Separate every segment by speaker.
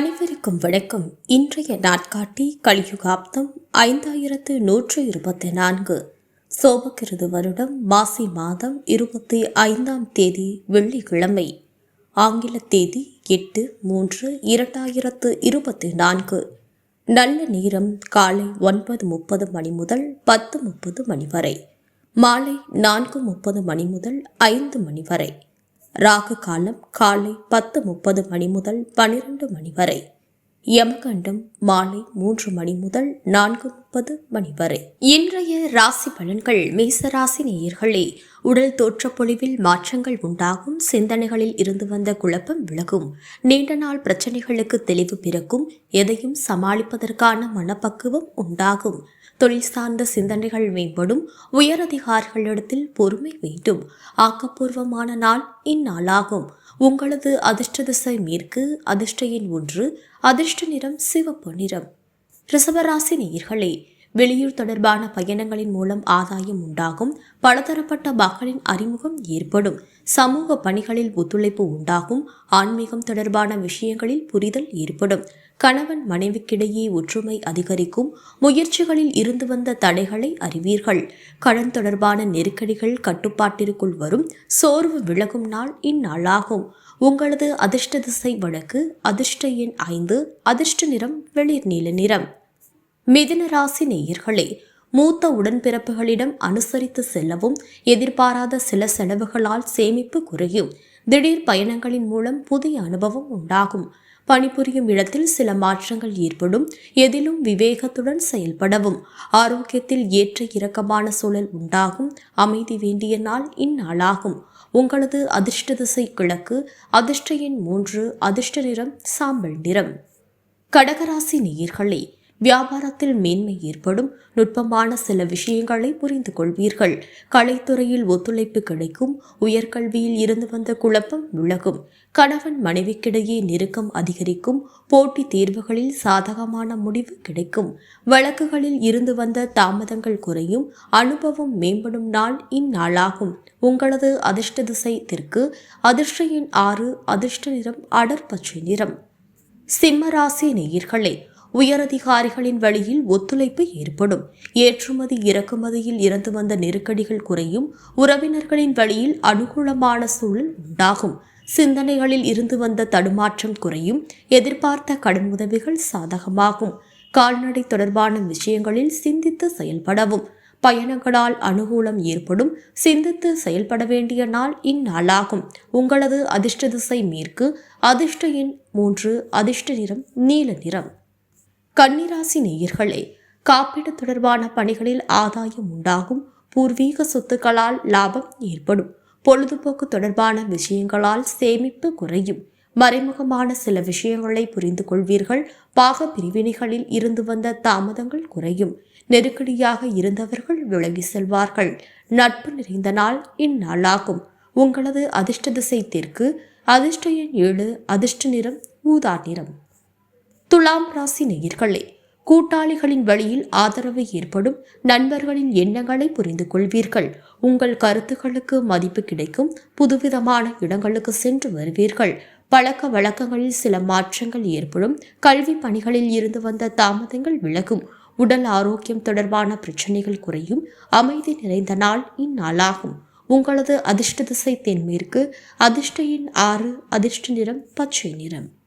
Speaker 1: அனைவருக்கும் வணக்கம். இன்றைய நாட்காட்டி கலியுகாப்தம் ஐந்தாயிரத்து நூற்று இருபத்தி நான்கு. சோபகிருது வருடம் மாசி மாதம் இருபத்தி ஐந்தாம் தேதி வெள்ளிக்கிழமை. ஆங்கில தேதி எட்டு மூன்று இரண்டாயிரத்து இருபத்தி நான்கு. நல்ல நேரம் காலை ஒன்பது முப்பது மணி முதல் பத்து முப்பது மணி வரை. மாலை நான்கு முப்பது மணி முதல் ஐந்து மணி வரை. ராகு காலம் காலை பத்து முப்பது மணி முதல் பனிரெண்டு மணி வரை. யமகண்டம் மாலை மூன்று மணி முதல் நான்கு முப்பது மணி வரை. இன்றைய ராசி பலன்கள் மேசராசி நேயர்களே உடல் தோற்றப்பொழிவில் மாற்றங்கள் உண்டாகும் சிந்தனைகளில் இருந்து வந்த குழப்பம் விலகும். நீண்ட நாள் பிரச்சனைகளுக்கு தெளிவு பிறக்கும் எதையும் சமாளிப்பதற்கான மனப்பக்குவம் உண்டாகும். தொழில் சார்ந்த சிந்தனைகள் மேம்படும் உயரதிகாரிகளிடத்தில் பொறுமை வேண்டும். ஆக்கப்பூர்வமான நாள் இந்நாளாகும். உங்களது அதிர்ஷ்ட திசை மேற்கு அதிர்ஷ்ட எண் ஒன்று அதிர்ஷ்ட நிறம் சிவப்பு நிறம். ரிசவராசி நேயர்களே வெளியூர் தொடர்பான பயணங்களின் மூலம் ஆதாயம் உண்டாகும். பலதரப்பட்ட மக்களின் அறிமுகம் ஏற்படும். சமூக பணிகளில் ஒத்துழைப்பு உண்டாகும். ஆன்மீகம் தொடர்பான விஷயங்களில் புரிதல் ஏற்படும். கணவன் மனைவிக்கிடையே ஒற்றுமை அதிகரிக்கும். முயற்சிகளில் இருந்து வந்த தடைகளை அறிவீர்கள். கடன் தொடர்பான நெருக்கடிகள் கட்டுப்பாட்டிற்குள் வரும். சோர்வு விலகும் நாள் இந்நாளாகும். உங்களது அதிர்ஷ்ட திசை வழக்கு அதிர்ஷ்ட எண் ஐந்து அதிர்ஷ்ட நிறம் வெளிர் நீல நிறம். மிதுன ராசி நேயர்களே மூத்த உடன்பிறப்புகளிடம் அனுசரித்து செல்லவும் எதிர்பாராத சில செலவுகளால் சேமிப்பு குறையும். திடீர் பயணங்களின் மூலம் புதிய அனுபவம் உண்டாகும். பணிபுரியும் இடத்தில் சில மாற்றங்கள் ஏற்படும். எதிலும் விவேகத்துடன் செயல்படவும். ஆரோக்கியத்தில் ஏற்ற இறக்கமான சூழல் உண்டாகும். அமைதி வேண்டிய நாள் இந்நாளாகும். உங்களது அதிர்ஷ்ட திசை கிழக்கு அதிர்ஷ்ட எண் மூன்று அதிர்ஷ்ட நிறம் சாம்பல் நிறம். கடகராசி நேயர்களே வியாபாரத்தில் மேன்மை ஏற்படும் நுட்பமான சில விஷயங்களை புரிந்து கொள்வீர்கள். கலைத்துறையில் ஒத்துழைப்பு கிடைக்கும் உயர்கல்வியில் இருந்து வந்த குழப்பம் விலகும். கணவன் மனைவிக்கிடையே நெருக்கம் அதிகரிக்கும் போட்டித் தேர்வுகளில் சாதகமான முடிவு கிடைக்கும். வழக்குகளில் இருந்து வந்த தாமதங்கள் குறையும் அனுபவம் மேம்படும் நாள் இந்நாளாகும். உங்களது அதிர்ஷ்ட திசை தெற்கு அதிர்ஷ்ட எண் ஆறு அதிர்ஷ்ட நிறம் அடர்பச்சை நிறம். சிம்மராசி நேயர்களே உயரதிகாரிகளின் வழியில் ஒத்துழைப்பு ஏற்படும். ஏற்றுமதி இறக்குமதியில் இருந்து வந்த நெருக்கடிகள் குறையும். உறவினர்களின் வழியில் அனுகூலமான சூழல் உண்டாகும். சிந்தனைகளில் இருந்து வந்த தடுமாற்றம் குறையும். எதிர்பார்த்த கடன் உதவிகள் சாதகமாகும். கால்நடை தொடர்பான விஷயங்களில் சிந்தித்து செயல்படவும். பயணங்களால் அனுகூலம் ஏற்படும். சிந்தித்து செயல்பட வேண்டிய நாள் இந்நாளாகும். உங்களது அதிர்ஷ்ட திசை மேற்கு. அதிர்ஷ்ட எண் மூன்று. அதிர்ஷ்ட நிறம் நீல நிறம். கன்னிராசி நேயர்களே காப்பீடு தொடர்பான பணிகளில் ஆதாயம் உண்டாகும். பூர்வீக சொத்துக்களால் லாபம் ஏற்படும். பொழுதுபோக்கு தொடர்பான விஷயங்களால் சேமிப்பு குறையும். மறைமுகமான சில விஷயங்களை புரிந்து கொள்வீர்கள். பாக பிரிவினைகளில் இருந்து வந்த தாமதங்கள் குறையும். நெருக்கடியாக இருந்தவர்கள் விலகி செல்வார்கள். நட்பு நிறைந்த நாள் இந்நாளாகும். உங்களது அதிர்ஷ்ட திசை தெற்கு அதிர்ஷ்ட எண் ஏழு அதிர்ஷ்ட நிறம் ஊதா நிறம். துலாம் ராசி நேயர்களே கூட்டாளிகளின் வழியில் ஆதரவு ஏற்படும் நண்பர்களின் எண்ணங்களை புரிந்து கொள்வீர்கள். உங்கள் கருத்துக்களுக்கு மதிப்பு கிடைக்கும். புதுவிதமான இடங்களுக்கு சென்று வருவீர்கள். பழக்க வழக்கங்களில் சில மாற்றங்கள் ஏற்படும். கல்வி பணிகளில் இருந்து வந்த தாமதங்கள் விலகும். உடல் ஆரோக்கியம் தொடர்பான பிரச்சனைகள் குறையும். அமைதி நிறைந்த நாள் இந்நாளாகும். உங்களது அதிர்ஷ்ட திசை தென்மேற்கு. அதிர்ஷ்ட எண் ஆறு அதிர்ஷ்ட நிறம் பச்சை நிறம்.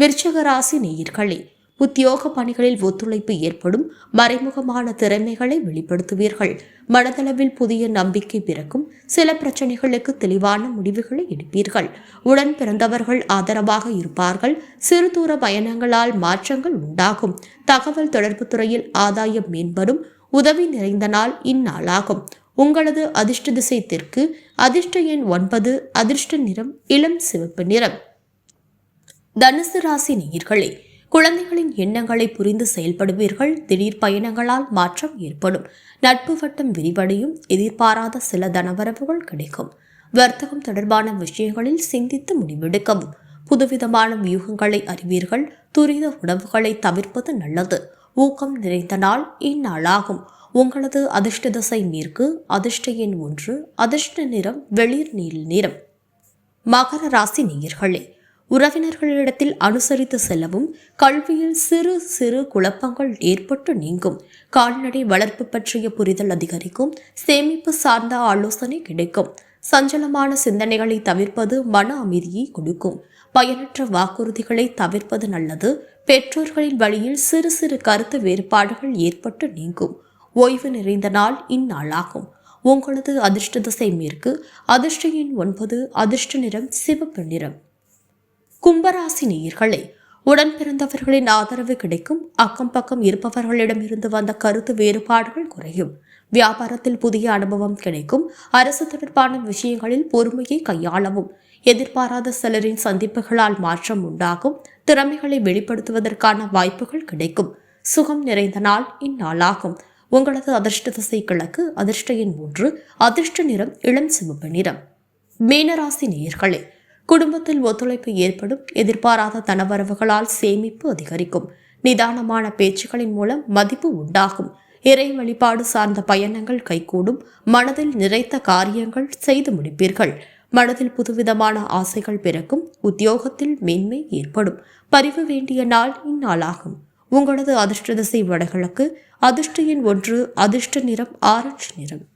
Speaker 1: விருச்சக ராசி நேயர்களே உத்தியோக பணிகளில் ஒத்துழைப்பு ஏற்படும் மறைமுகமான திறமைகளை வெளிப்படுத்துவீர்கள். மனதளவில் புதிய நம்பிக்கை பிறக்கும். சில பிரச்சனைகளுக்கு தெளிவான முடிவுகளை எடுப்பீர்கள். உடன் பிறந்தவர்கள் ஆதரவாக இருப்பார்கள். சிறு தூர பயணங்களால் மாற்றங்கள் உண்டாகும். தகவல் தொடர்பு துறையில் ஆதாயம் மேம்படும். உதவி நிறைந்த நாள் இந்நாளாகும். உங்களது அதிர்ஷ்ட திசை தெற்கு. அதிர்ஷ்ட எண் ஒன்பது அதிர்ஷ்ட நிறம் இளம் சிவப்பு நிறம். தனுசு ராசி நேயர்களே குழந்தைகளின் எண்ணங்களை புரிந்து செயல்படுவீர்கள். திடீர் பயணங்களால் மாற்றம் ஏற்படும். நட்பு வட்டம் விரிவடையும். எதிர்பாராத சில தனவரவுகள் கிடைக்கும். வர்த்தகம் தொடர்பான விஷயங்களில் சிந்தித்து முடிவெடுக்கவும். புதுவிதமான வியூகங்களை அறிவீர்கள். துரித உணவுகளை தவிர்ப்பது நல்லது. ஊக்கம் நிறைந்த நாள் இந்நாளாகும். உங்களது அதிர்ஷ்ட திசை மேற்கு அதிர்ஷ்ட எண் ஒன்று அதிர்ஷ்ட நிறம் வெளிர் நீல் நிறம். மகர ராசி நேயர்களே உறவினர்களிடத்தில் அனுசரித்து செல்லவும் கல்வியில் சிறு சிறு குழப்பங்கள் ஏற்பட்டு நீங்கும். கால்நடை வளர்ப்பு பற்றிய புரிதல் அதிகரிக்கும். சேமிப்பு சார்ந்த ஆலோசனை கிடைக்கும். சஞ்சலமான சிந்தனைகளை தவிர்ப்பது மன அமைதியை கொடுக்கும். பயனற்ற வாக்குறுதிகளை தவிர்ப்பது நல்லது. பெற்றோர்களின் வழியில் சிறு சிறு கருத்து வேறுபாடுகள் ஏற்பட்டு நீங்கும். ஓய்வு நிறைந்த நாள் இந்நாளாகும். உங்களது அதிர்ஷ்ட திசை மேற்கு. அதிர்ஷ்ட எண் ஒன்பது அதிர்ஷ்ட நிறம் சிவப்பு நிறம். கும்பராசி நேயர்களே உடன் பிறந்தவர்களின் ஆதரவு கிடைக்கும் அக்கம் பக்கம் இருப்பவர்களிடமிருந்து வந்த கருத்து வேறுபாடுகள் குறையும். வியாபாரத்தில் புதிய அனுபவம் கிடைக்கும் அரசு தொடர்பான விஷயங்களில் பொறுமையை கையாளவும் எதிர்பாராத சிலரின் சந்திப்புகளால் மாற்றம் உண்டாகும் திறமைகளை வெளிப்படுத்துவதற்கான வாய்ப்புகள் கிடைக்கும். சுகம் நிறைந்த நாள் இந்நாளாகும். உங்களது அதிர்ஷ்ட திசை கிழக்கு அதிர்ஷ்ட எண் மூன்று அதிர்ஷ்ட நிறம் இளம் சிவப்பு நிறம். மீனராசி நேயர்களே குடும்பத்தில் ஒத்துழைப்பு ஏற்படும் எதிர்பாராத தனவரவுகளால் சேமிப்பு அதிகரிக்கும். நிதானமான பேச்சுக்களின் மூலம் மதிப்பு உண்டாகும். இறை வழிபாடு சார்ந்த பயணங்கள் கைகூடும். மனதில் நிறைத்த காரியங்கள் செய்து முடிப்பீர்கள். மனதில் புதுவிதமான ஆசைகள் பிறக்கும். உத்தியோகத்தில் மேன்மை ஏற்படும். பரிவு வேண்டிய நாள் இந்நாளாகும். உங்களது அதிர்ஷ்ட திசை வடகிழக்கு. அதிர்ஷ்ட எண் ஒன்று அதிர்ஷ்ட நிறம் ஆரஞ்சு நிறம்.